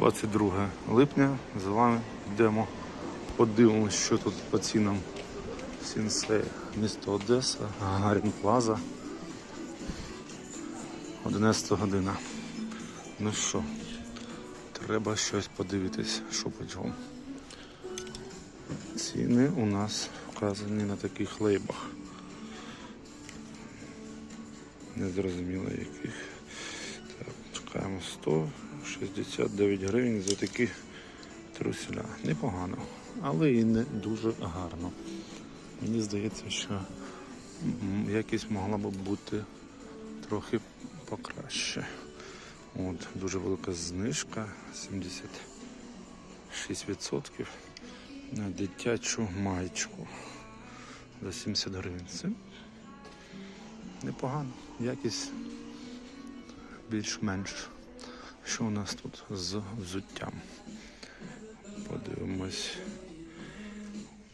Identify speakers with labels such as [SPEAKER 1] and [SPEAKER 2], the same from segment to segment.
[SPEAKER 1] 22 липня. З вами йдемо. Подивимось, що тут по цінам Сінсей. Місто Одеса, Гагарін Плаза. 11 година. Ну що, треба щось подивитись, що по чому. Ціни у нас вказані на таких лейбах. Незрозуміло яких. Так, чекаємо 169 гривень за такі труселя. Непогано, але і не дуже гарно. Мені здається, що якість могла б бути трохи покраще. От, дуже велика знижка 76% на дитячу майчку за 70 гривень. Це непогано. Якість більш-менш. Що у нас тут з взуттям? Подивимось.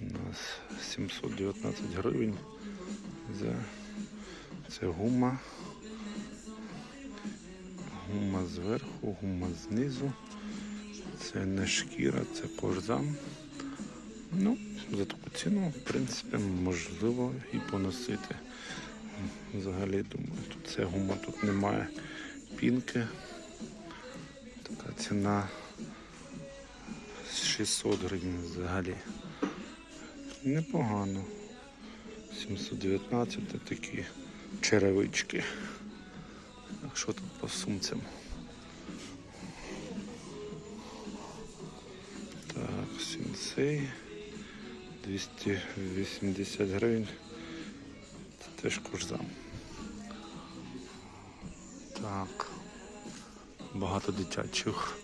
[SPEAKER 1] У нас 719 гривень за це гума. Гума зверху, гума знизу. Це не шкіра, це кожзам. Ну, за таку ціну, в принципі, можливо і поносити. Взагалі, думаю, тут це гума, тут немає пінки. Ціна 600 гривень взагалі. Непогано. 719 такі черевички. Так що тут по сумцям? Так, сінсей. 280 гривень. Це теж курзам. Так. Багато дитячих.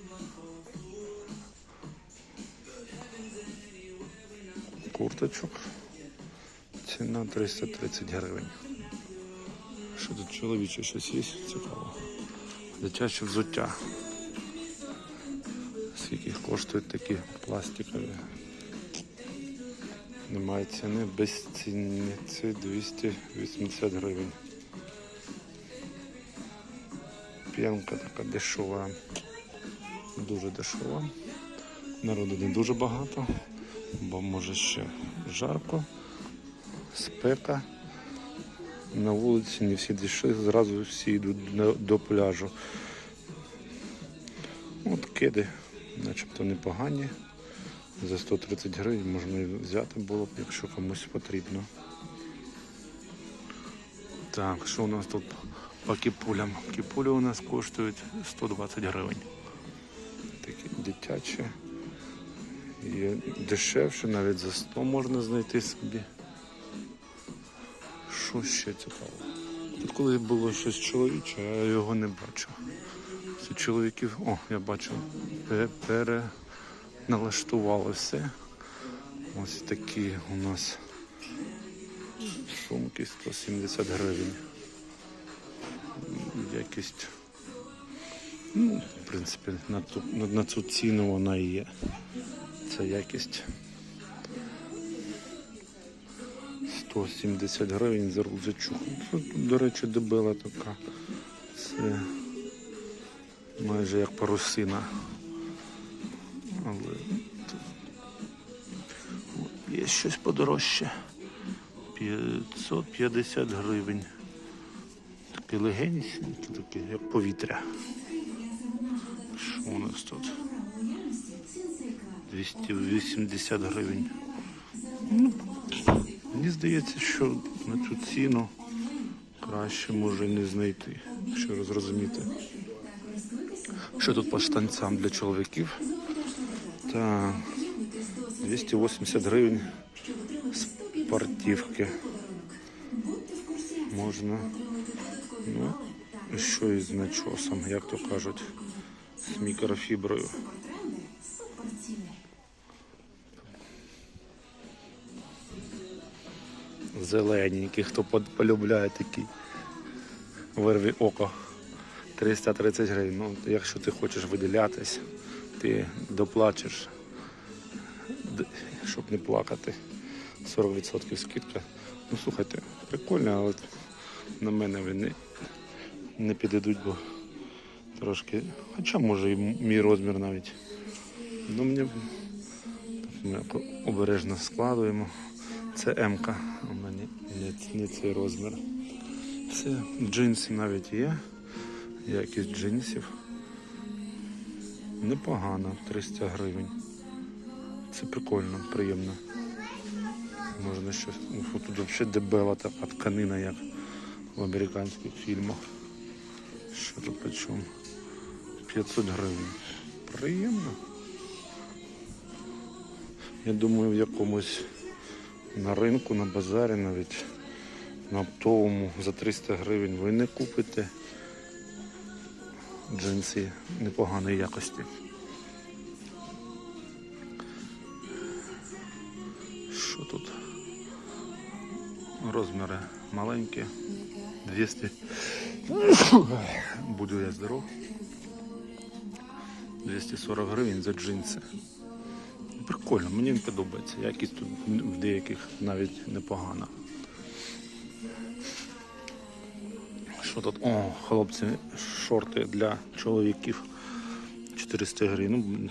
[SPEAKER 1] Курточок. Ціна 330 гривень. Що тут чоловіче щось є? Цікаво. Дитяче взуття. Скільки коштують такі пластикові? Немає ціни, без ціни. Це 280 гривень. П'янка така дешева. Дуже дешева. Народу не дуже багато, бо може ще жарко, спека. На вулиці не всі дійшли, зразу всі йдуть до пляжу. От киди, начебто непогані. За 130 гривень можна і взяти було б, якщо комусь потрібно. Так, що у нас тут по кіпулям? Кіпулі у нас коштують 120 гривень. Такі дитячі. Є дешевше, навіть за 100 можна знайти собі. Що ще цікаво? Тут коли було щось чоловіче, я його не бачу. Це чоловіків, о, я бачу, пе- переналаштували все. Ось такі у нас сумки 170 гривень. Якість, ну, в принципі, на, ту, на, цю ціну вона і є. Це якість. 170 гривень за. Тут, до речі, дебела така. Це майже як парусина. Але є щось подорожче. 550 гривень. Таке легеньке, таке, як повітря. Що у нас тут? 280 гривень. Ну, Мені здається, що на цю ціну краще може не знайти, якщо зрозуміти. Що тут по штанцям для чоловіків? Так, 280 гривень спортивки. Можна. Ну, що із начосом, як то кажуть, з мікрофіброю. Зелененький, хто полюбляє такий. Вирві око. 330 гривень. Ну, якщо ти хочеш виділятись, ти доплачеш, щоб не плакати. 40% скидка. Ну слухайте, прикольно, але на мене не підійдуть, бо трошки. Хоча може і мій розмір навіть. Ну мені ми обережно складуємо. Це М-ка, у мене не, не цей розмір. Це джинси навіть є. Якість джинсів. Непогано, 300 гривень. Це прикольно, приємно. Можна щось. Тут взагалі дебела така тканина, як в американських фільмах. Чому? 500 гривень. Приємно. Я думаю, в якомусь на ринку, на базарі навіть на оптовому за 300 гривень ви не купите джинси непоганої якості. Що тут? Розміри маленькі. 200. Буду я здоров. 240 гривень за джинси. Прикольно, мені подобається. Якість тут в деяких навіть непогана. Що тут? О, хлопці, шорти для чоловіків. 400 гривень. Ну,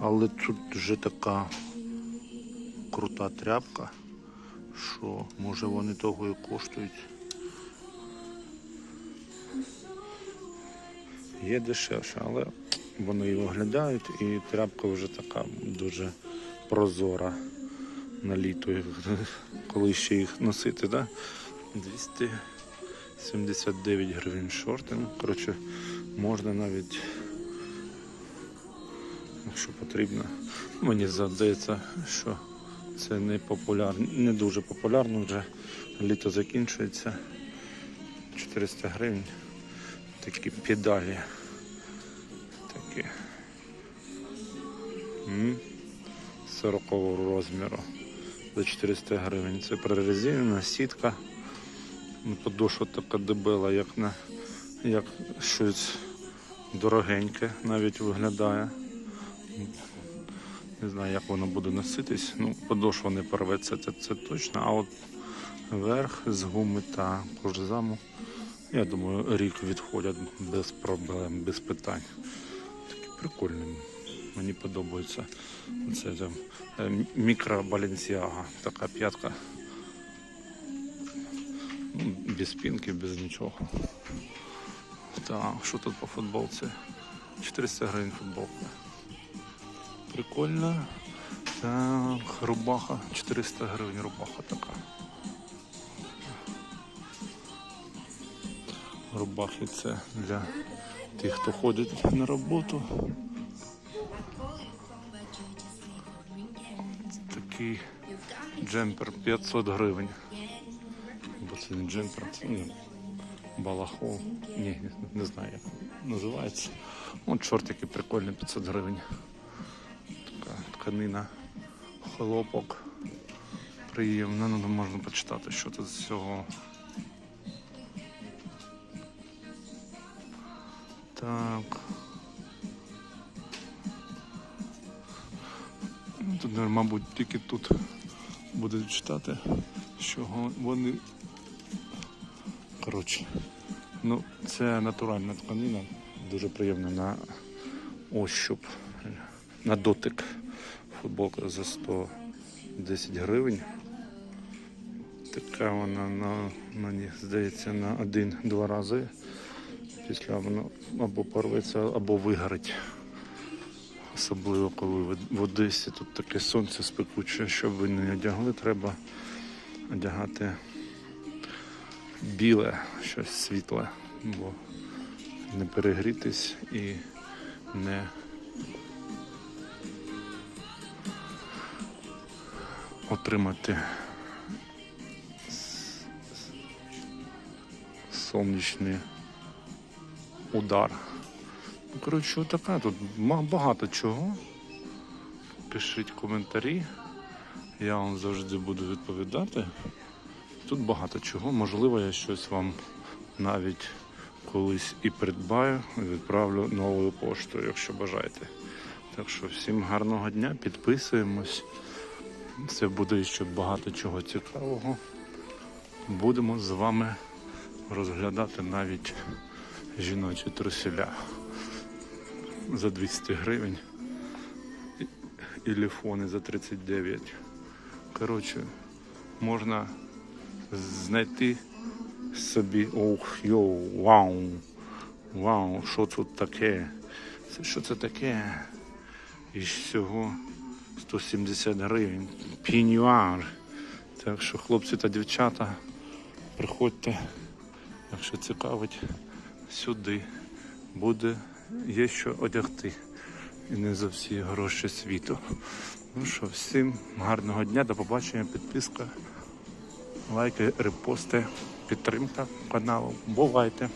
[SPEAKER 1] але тут вже така крута тряпка, що може вони того і коштують. Є дешевше, але вони і виглядають, і тряпка вже така дуже прозора на літо, коли ще їх носити, да? 279 гривень шорти. Ну, коротше, можна навіть, якщо потрібно. Мені здається, що це не популярно, не дуже популярно вже. Літо закінчується. 400 гривень. Такі педалі. Такі. М, 40 розміру. За 400 гривень. Це прорезинена сітка. Ну, Подошва така дебела, як на як щось дорогеньке навіть виглядає. Не знаю, як воно буде носитись. Ну, подошва не порветься, це, це точно. А от верх з гуми та кожзаму, я думаю, рік відходять без проблем, без питань. Такі прикольні. Мені подобається. Це там е, така п'ятка. Ну, без спинки, без нічого. Так, що тут по футболці? 400 гривень футболка. Прикольно. Так, рубаха, 400 гривень рубаха така. Рубахи це для тих, хто ходить на роботу. Такий джемпер 500 гривень. Бо це не джемпер, це ну, балахол. Ні, не знаю, як називається. От шортики прикольні, 500 гривень. Така тканина, хлопок. Приємно, ну, можна почитати, що тут з цього. Так. Тут, мабуть, тільки тут будуть читати, що вони. Коротше. Ну, це натуральна тканина, дуже приємна на ощуп, на дотик. Футболка за 110 гривень. Така вона на, мені здається на один-два рази. Після воно або порветься, або вигорить. Особливо коли в- Одесі тут таке сонце спекуче, щоб ви не одягли, треба одягати біле, щось світле, бо не перегрітись і не отримати сонячний удар. Ну, коротше, така тут багато чого. Пишіть коментарі. Я вам завжди буду відповідати. Тут багато чого. Можливо, я щось вам навіть колись і придбаю, відправлю новою поштою, якщо бажаєте. Так що всім гарного дня, підписуємось. Це буде ще багато чого цікавого. Будемо з вами розглядати навіть жіночі труселя. за 200 гривень. І, ліфони за 39. Коротше, можна знайти собі. Ох, йоу, вау. Вау, що тут таке? Що це таке? І всього 170 гривень. Пінюар. Так що, хлопці та дівчата, приходьте, якщо цікавить, сюди. Буде є що одягти. І не за всі гроші світу. Ну що, всім гарного дня, до побачення, підписка, лайки, репости, підтримка каналу. Бувайте!